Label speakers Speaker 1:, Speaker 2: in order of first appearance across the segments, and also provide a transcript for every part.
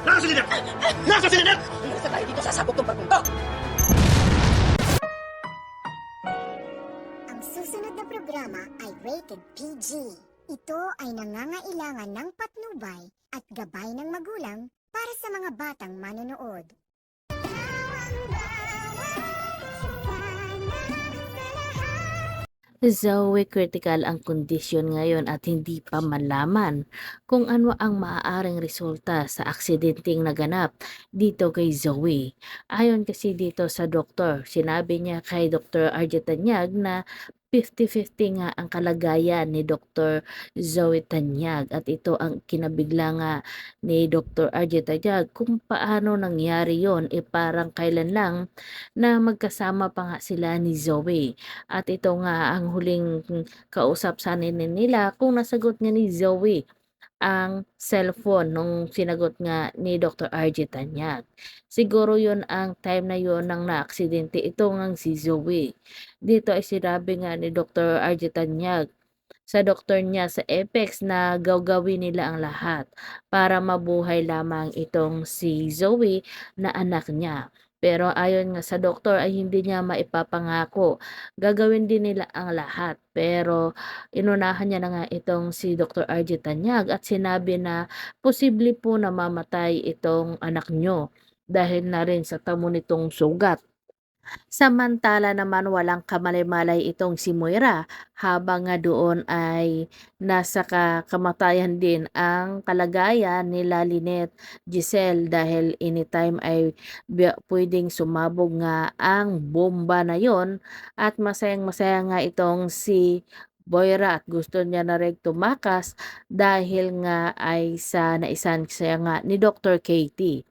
Speaker 1: Nasa si Lynette? Nasa si Lynette?
Speaker 2: Basta tayo dito sasabog tong barkong to.
Speaker 3: Ang susunod na programa ay rated PG. Ito ay nangangailangan ng patnubay at gabay ng magulang para sa mga batang manonood.
Speaker 4: Zoe, critical ang kondisyon ngayon at hindi pa malaman kung ano ang maaaring resulta sa aksidenteng naganap dito kay Zoe. Ayon kasi dito sa doktor, sinabi niya kay Dr. Arjet Tanyag na 50-50 nga ang kalagayan ni Dr. Zoe Tanyag at ito ang kinabigla nga ni Dr. Arjet Tanyag kung paano nangyari yon e parang kailan lang na magkasama pa nga sila ni Zoe. At ito nga ang huling kausap sa nila kung nasagot nga ni Zoe ang cellphone nung sinagot nga ni Dr. RJ Tanyag. Siguro yon ang time na yon nang naaksidente ito ngang si Zoe. Dito ay sinabi nga ni Dr. RJ Tanyag sa doktor niya sa Apex na gagawin nila ang lahat para mabuhay lamang itong si Zoe na anak niya. Pero ayon nga sa doktor ay hindi niya maipapangako. Gagawin din nila ang lahat. Pero inunahan niya na nga itong si Dr. RJ Tanyag at sinabi na posible po na mamatay itong anak nyo dahil na rin sa tamo nitong sugat. Samantala naman walang kamalay-malay itong si Moira habang nga doon ay nasa ka- kamatayan din ang kalagayan nila Lynette Giselle dahil anytime ay pwedeng sumabog nga ang bomba na yon at masayang masaya nga itong si Boyra at gusto niya na rin tumakas dahil nga ay sa naisan siya nga ni Dr. Katie.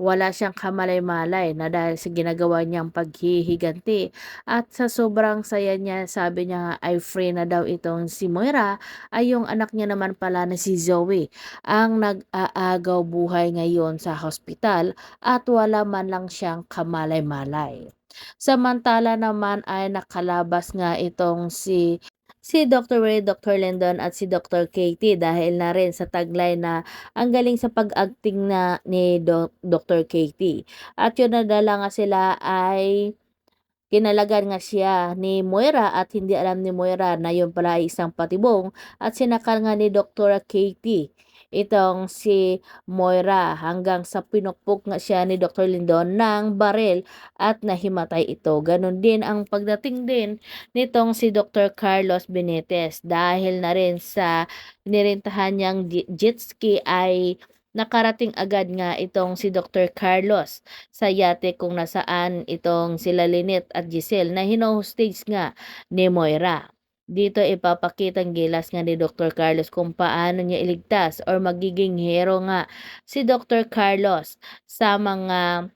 Speaker 4: Wala siyang kamalay-malay na dahil sa ginagawa niyang paghihiganti at sa sobrang saya niya sabi niya ay free na daw itong si Moira ay yung anak niya naman pala na si Zoe ang nag-aagaw buhay ngayon sa hospital at wala man lang siyang kamalay-malay. Samantala naman ay nakalabas nga itong si si Dr. Ray, Dr. Lendon at si Dr. Katie dahil na rin sa taglay na ang galing sa pag-acting na ni Doc- Dr. Katie. At yun nadala nga sila ay kinalagan nga siya ni Moira at hindi alam ni Moira na yun pala ay isang patibong at sinakal nga ni Dr. Katie itong si Moira hanggang sa pinukpok nga siya ni Dr. Lindon ng baril at nahimatay ito. Ganon din ang pagdating din nitong si Dr. Carlos Benitez dahil na rin sa nirintahan niyang jet ski ay nakarating agad nga itong si Dr. Carlos sa yate kung nasaan itong sila Lynette at Giselle na hino-hostage nga ni Moira. Dito ipapakitang gilas nga ni Dr. Carlos kung paano niya iligtas or magiging hero nga si Dr. Carlos sa mga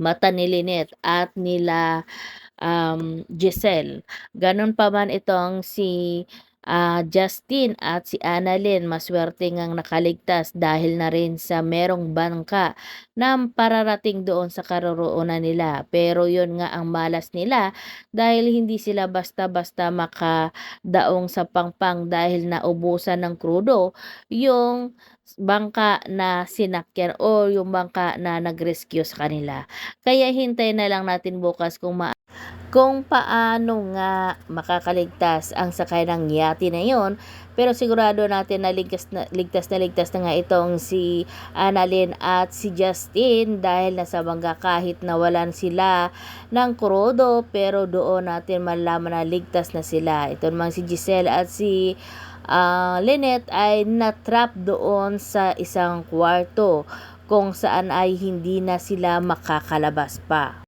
Speaker 4: mata ni Lynette at nila um, Giselle. Ganon pa man itong si ah, Justin at si Annalyn maswerte ngang nakaligtas dahil na rin sa merong bangka na pararating doon sa karoroonan nila. Pero yon nga ang malas nila dahil hindi sila basta-basta makadaong sa pangpang dahil naubusan ng krudo yung bangka na sinakyan o yung bangka na nag-rescue sa kanila. Kaya hintay na lang natin bukas kung ma kung paano nga makakaligtas ang sakay ng yati na yon pero sigurado natin na ligtas na ligtas na ligtas na nga itong si Annalyn at si Justin dahil nasa bangga kahit nawalan sila ng krudo pero doon natin malaman na ligtas na sila ito naman si Giselle at si ah, Lynette ay natrap doon sa isang kwarto kung saan ay hindi na sila makakalabas pa.